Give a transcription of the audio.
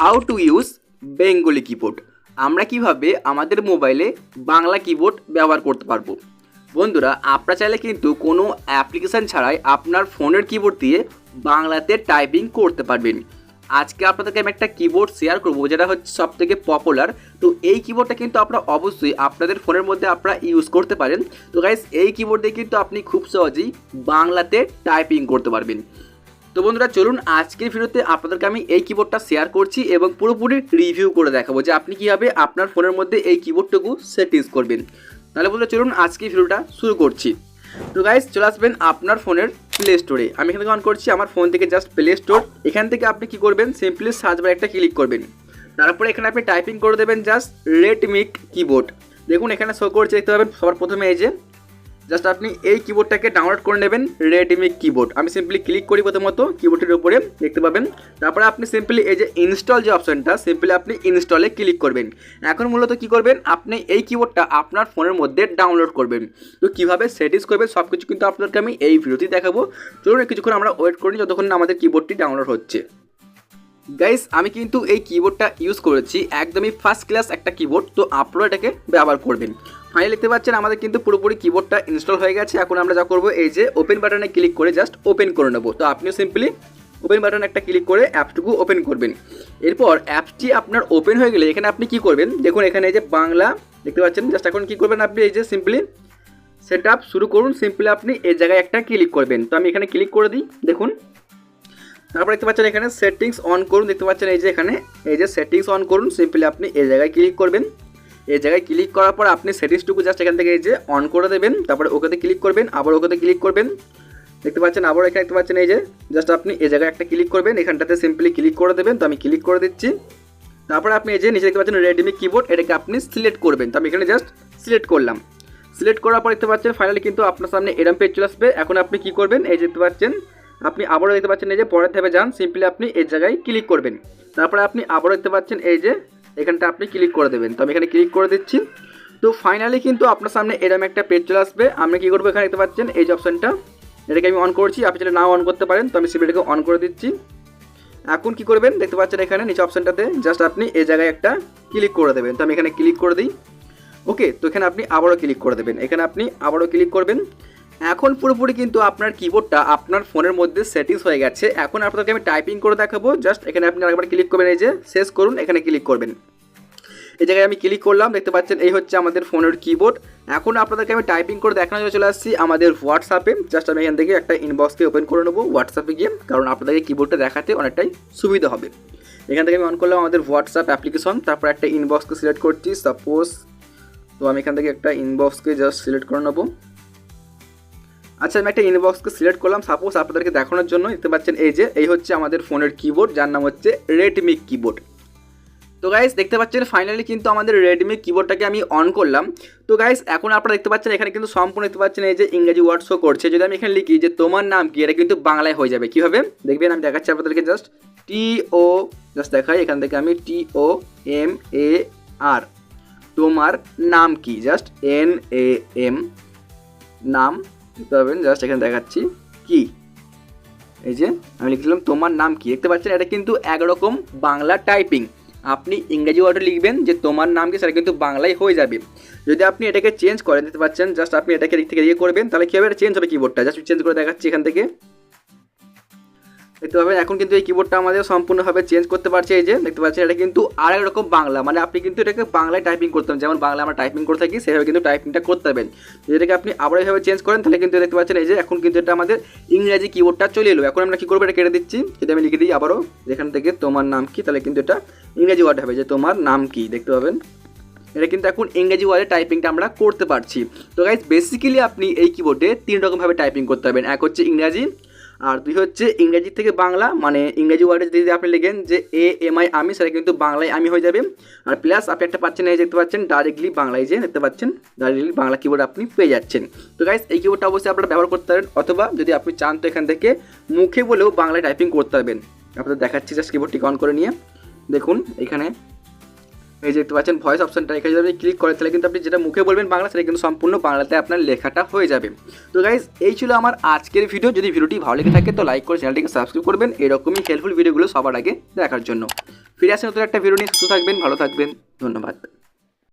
How to use Bengali keyboard আমরা কীভাবে আমাদের মোবাইলে বাংলা কিবোর্ড ব্যবহার করতে পারব? বন্ধুরা, আপনারা চাইলে কিন্তু কোনো অ্যাপ্লিকেশান ছাড়াই আপনার ফোনের কিবোর্ড দিয়ে বাংলাতে টাইপিং করতে পারবেন। আজকে আপনাদেরকে আমি একটা কিবোর্ড শেয়ার করব, যেটা হচ্ছে সব থেকে পপুলার তো এই কিবোর্ডটা কিন্তু আপনারা অবশ্যই আপনাদের ফোনের মধ্যে আপনারা ইউজ করতে পারেন। তো গাইস এই কিবোর্ড দিয়ে কিন্তু আপনি খুব সহজেই বাংলাতে টাইপিং করতে পারবেন। তো বন্ধুরা, চলুন আজকের ভিডিওতে আপনাদেরকে আমি এই কিবোর্ডটা শেয়ার করছি এবং পুরোপুরি রিভিউ করে দেখাবো যে আপনি কীভাবে আপনার ফোনের মধ্যে এই কিবোর্ডটুকু সেটিংস করবেন। তাহলে বন্ধুরা, চলুন আজকে ভিডিওটা শুরু করছি। তো গাইজ চলে আসবেন আপনার ফোনের প্লে স্টোরে আমি এখান থেকে অন করছি, আমার ফোন থেকে জাস্ট প্লে স্টোর এখান থেকে আপনি কি করবেন? সিম্পলি সার্চ বার একটা ক্লিক করবেন। তারপরে এখানে আপনি টাইপিং করে দেবেন জাস্ট রেডমিক কিবোর্ড দেখুন, এখানে শো করছে, দেখতে পাবেন সবার প্রথমে এই যে জাস্ট আপনি এই কিবোর্ডটাকে ডাউনলোড করে নেবেন রেডমি কিবোর্ড আমি সিম্পলি ক্লিক করি প্রথমত কিবোর্ডের উপরে দেখতে পাবেন। তারপরে আপনি সিম্পলি এই যে ইনস্টল যে অপশনটা সিম্পলি আপনি ইনস্টলে ক্লিক করবেন। এখন মূলত কি করবেন? আপনি এই কিবোর্ডটা আপনার ফোনের মধ্যে ডাউনলোড করবেন। তো কীভাবে সেটিংস করবেন? সব কিছু কিন্তু আপনাদেরকে আমি এই ভিডিওতেই দেখাবো। চলুন কিছুক্ষণ আমরা ওয়েট করি যতক্ষণ আমাদের কিবোর্ডটি ডাউনলোড হচ্ছে। গাইস আমি কিন্তু এই কিবোর্ডটা ইউজ করেছি, একদমই ফার্স্ট ক্লাস একটা কিবোর্ড তো আপনারা এটাকে ব্যবহার করবেন। ফাইনালি দেখতে পাচ্ছেন, আমাদের কিন্তু পুরোপুরি কিবোর্ডটা ইনস্টল হয়ে গেছে। এখন আমরা যা করব, এই যে ওপেন বাটনে ক্লিক করে জাস্ট ওপেন করে নেব। তো আপনিও সিম্পলি ওপেন বাটন একটা ক্লিক করে অ্যাপটুকু ওপেন করবেন। এরপর অ্যাপটি আপনার ওপেন হয়ে গেলে এখানে আপনি কি করবেন? দেখুন, এখানে এই যে বাংলা, দেখতে পাচ্ছেন? জাস্ট এখন কি করবেন আপনি? এই যে সিম্পলি সেট আপ শুরু করুন। সিম্পলি আপনি এই জায়গায় একটা ক্লিক করবেন। তো আমি এখানে ক্লিক করে দিই, দেখুন। তারপর দেখতে পাচ্ছেন এখানে সেটিংস অন করুন। দেখতে পাচ্ছেন এই যে এখানে, এই যে সেটিংস অন করুন। সিম্পলি আপনি এই জায়গায় ক্লিক করবেন। এই জায়গায় ক্লিক করার পর আপনি সেটিংসটুকু জাস্ট এখান থেকে এই যে অন করে দেবেন, তারপরে ওকেতে ক্লিক করবেন, আবার ওকেতে ক্লিক করবেন। দেখতে পাচ্ছেন, আবার এখানে দেখতে পাচ্ছেন এই যে জাস্ট আপনি এই জায়গায় একটা ক্লিক করবেন, এখানটাতে সিম্পলি ক্লিক করে দেবেন, তো আমি ক্লিক করে দিচ্ছি। তারপরে আপনি এই যে নিচে দেখতে পাচ্ছেন রেডমি কিবোর্ড এটাকে আপনি সিলেক্ট করবেন। তো আমি এখানে জাস্ট সিলেক্ট করলাম। সিলেক্ট করার পর দেখতে পাচ্ছেন ফাইনালি কিন্তু আপনার সামনে এরম পেজ চলে আসবে। এখন আপনি কি করবেন, এই দেখতে পাচ্ছেন, আপনি আবারও দেখতে পাচ্ছেন এই যে, পরের থেকে যান সিম্পলি আপনি এই জায়গায় ক্লিক করবেন। তারপরে আপনি আবারও দেখতে পাচ্ছেন এই যে এখানটা আপনি ক্লিক করে দেবেন। তো আমি এখানে ক্লিক করে দিচ্ছি। তো ফাইনালি কিন্তু আপনার সামনে এরম একটা পেজ চলে আসবে। আমরা কী করব এখানে দেখতে পাচ্ছেন, এই যে অপশানটা এটাকে আমি অন করছি। আপনি যেটা নাও অন করতে পারেন। তো আমি সিপিটাকে অন করে দিচ্ছি। এখন কি করবেন, দেখতে পাচ্ছেন এখানে নিচে অপশানটাতে জাস্ট আপনি এই জায়গায় একটা ক্লিক করে দেবেন। তো আমি এখানে ক্লিক করে দিই। ওকে তো এখানে আপনি আবারও ক্লিক করে দেবেন। এখানে আপনি আবারও ক্লিক করবেন। এখন পুরোপুরি কিন্তু আপনার কিবোর্ডটা আপনার ফোনের মধ্যে সেটিংস হয়ে গেছে। এখন আপনাদেরকে আমি টাইপিং করে দেখাবো। জাস্ট এখানে আপনি আরেকবার ক্লিক করবেন, এই যে শেষ করুন, এখানে ক্লিক করবেন। এই জায়গায় আমি ক্লিক করলাম, দেখতে পাচ্ছেন, এই হচ্ছে আমাদের ফোনের কিবোর্ড এখন আপনাদেরকে আমি টাইপিং করে দেখানোর জন্য চলে আসছি আমাদের হোয়াটসঅ্যাপে জাস্ট আমি এখান থেকে একটা ইনবক্সকে ওপেন করে নেব হোয়াটসঅ্যাপে গিয়ে, কারণ আপনাদেরকে কিবোর্ডটা দেখাতে অনেকটাই সুবিধা হবে। এখান থেকে আমি অন করলাম আমাদের হোয়াটসঅ্যাপ অ্যাপ্লিকেশন তারপর একটা ইনবক্সকে সিলেক্ট করছি সাপোজ তো আমি এখান থেকে একটা ইনবক্সকে জাস্ট সিলেক্ট করে নেব। আচ্ছা আমি একটা ইনবক্সকে সিলেক্ট করলাম। সাপোজ আপনাদেরকে দেখানোর জন্য দেখতে পাচ্ছেন, এই যে, এই হচ্ছে আমাদের ফোনের কিবোর্ড যার নাম হচ্ছে রেডমি কিবোর্ড তো গাইস দেখতে পাচ্ছেন ফাইনালি কিন্তু আমাদের রেডমি কিবোর্ডটাকে আমি অন করলাম। তো গাইস এখন আপনারা দেখতে পাচ্ছেন, এখানে কিন্তু সম্পূর্ণ দেখতে পাচ্ছেন, এই যে ইংরেজি ওয়ার্ড শো করছে। যদি আমি এখানে লিখি যে, তোমার নাম কি? এটা কিন্তু বাংলায় হয়ে যাবে। কীভাবে? দেখবেন, আমি দেখাচ্ছি আপনাদেরকে জাস্ট টি ও জাস্ট দেখাই, এখান থেকে আমি টি ও এম এ আর তোমার নাম কি? জাস্ট এন এ এম নাম দেখতে পাবেন জাস্ট এখানে দেখাচ্ছি। কি? এই যে, আমি লিখছিলাম তোমার নাম কি? দেখতে পাচ্ছেন, এটা কিন্তু একরকম বাংলা টাইপিং আপনি ইংরেজি ওয়ার্ডে লিখবেন যে, তোমার নাম কি? সেটা কিন্তু বাংলায় হয়ে যাবে। যদি আপনি এটাকে চেঞ্জ করে দিতে পাচ্ছেন জাস্ট আপনি এটাকে দিক থেকে ইয়ে করবেন, তাহলে কীভাবে এটা চেঞ্জ হবে কিবোর্ডটা জাস্ট চেঞ্জ করে দেখাচ্ছি এখান থেকে। দেখতে পাবেন, এখন কিন্তু এই কিবোর্ডটা আমাদের সম্পূর্ণভাবে চেঞ্জ করতে পারছে, এই যে দেখতে পাচ্ছেন, এটা কিন্তু আর এক রকম বাংলা মানে আপনি কিন্তু এটাকে বাংলায় টাইপিং করতে হবে যেমন বাংলা আমরা টাইপিং করে থাকি, সেভাবে কিন্তু টাইপিংটা করতে হবেন যদি এটাকে আপনি আবার এইভাবে চেঞ্জ করেন, তাহলে কিন্তু দেখতে পাচ্ছেন, এই যে এখন কিন্তু এটা আমাদের ইংরেজি কিবোর্ডটা চলে এলো। এখন আমরা কী করব, এটা কেটে দিচ্ছি। যদি আমি লিখে দিই আবারও, যেখান থেকে তোমার নাম কি, তাহলে কিন্তু এটা ইংরেজি ওয়ার্ড হবে, যে তোমার নাম কি, দেখতে পাবেন। এটা কিন্তু এখন ইংরেজি ওয়ার্ডে টাইপিংটা আমরা করতে পারছি। তো গাইজ বেসিক্যালি আপনি এই কিবোর্ডে তিন রকমভাবে টাইপিং করতে পারবেন। এক হচ্ছে ইংরাজি আর দুই হচ্ছে ইংরেজি থেকে বাংলা মানে ইংরেজি ওয়ার্ডে যদি আপনি লিখেন যে এ, এম, আই, আমি, সেটা কিন্তু বাংলায় আমি হয়ে যাবে। আর প্লাস আপনি একটা পাচ্ছেন, এই দেখতে পাচ্ছেন ডাইরেক্টলি বাংলায় যে দেখতে পাচ্ছেন ডাইরেক্টলি বাংলা কিবোর্ড আপনি পেয়ে যাচ্ছেন। তো গাইস এই কিবোর্ডটা অবশ্যই আপনারা ব্যবহার করতে পারেন, অথবা যদি আপনি চান তো এখান থেকে মুখে বলেও বাংলায় টাইপিং করতে পারবেন। আপনাদের দেখাচ্ছি জাস্ট কিবোর্ডটিকে অন করে নিয়ে। দেখুন, এখানে এই যে দেখতে পাচ্ছেন ভয়েস অপশনটা এখানে যদি আপনি ক্লিক করেন, তাহলে কিন্তু আপনি যেটা মুখে বলবেন বাংলা, সেটা কিন্তু সম্পূর্ণ বাংলাতে আপনার লেখাটা হয়ে যাবে। তো গাইজ এই ছিল আমার আজকের ভিডিও যদি ভিডিওটি ভালো লেগে থাকে, তো লাইক করে চ্যানেলটিকে সাবস্ক্রাইব করবেন। এরকমই হেল্পফুল ভিডিওগুলো সবার আগে দেখার জন্য। ফিরে আসেন নতুন একটা ভিডিও নিয়ে। সুস্থ থাকবেন, ভালো থাকবেন। ধন্যবাদ।